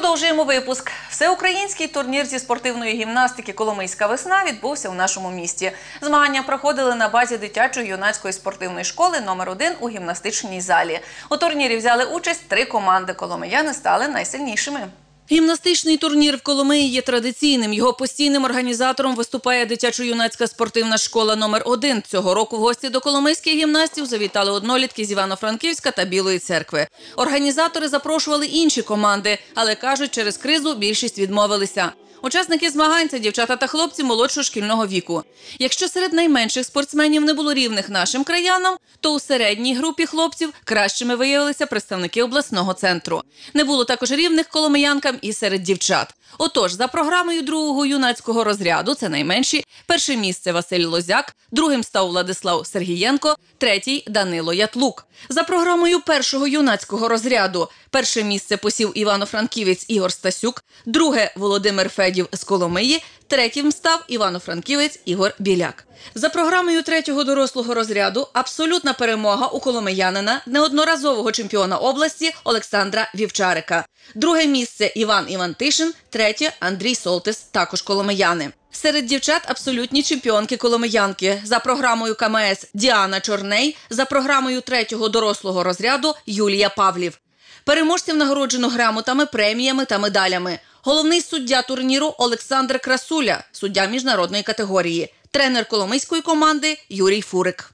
Продовжуємо випуск. Всеукраїнський турнір зі спортивної гімнастики Коломийська весна відбувся у нашому місті. Змагання проходили на базі дитячої юнацької спортивної школи номер 1 у гімнастичній залі. У турнірі взяли участь три команди. Коломияни стали найсильнішими. Гімнастичний турнір в Коломиї є традиційним. Його постійним організатором виступає дитячо-юнацька спортивна школа номер 1 Цього року в гості до коломийських гімнастів завітали однолітки з Івано-Франківська та Білої церкви. Організатори запрошували інші команди, але кажуть, через кризу більшість відмовилися. Учасники змагань це дівчата та хлопці молодшого шкільного віку. Якщо серед найменших спортсменів не було рівних нашим краянам, то у середній групі хлопців кращими виявилися представники обласного центру. Не було також рівних коломиянкам і серед дівчат. Отож, за програмою другого юнацького розряду, це найменші, перше місце Василь Лозяк, другим став Владислав Сергієнко, третій Данило Ятлук. За програмою першого юнацького розряду перше місце посів Івано-Франківець Ігор Стасюк, друге Володимир Федів з Коломиї, третім став Івано-Франківець Ігор Біляк. За програмою третього дорослого розряду абсолютна перемога у коломиянина неодноразового чемпіона області Олександра Вівчарика. Друге місце Іван Івантишин, третє Андрій Солтис, також коломияни. Серед дівчат абсолютні чемпіонки коломиянки. За програмою КМС Діана Чорней, за програмою третього дорослого розряду Юлія Павлів. Переможців нагороджено грамотами, преміями та медалями. Головний суддя турніру Олександр Красуля, суддя міжнародної категорії, тренер коломийської команди Юрій Фурик.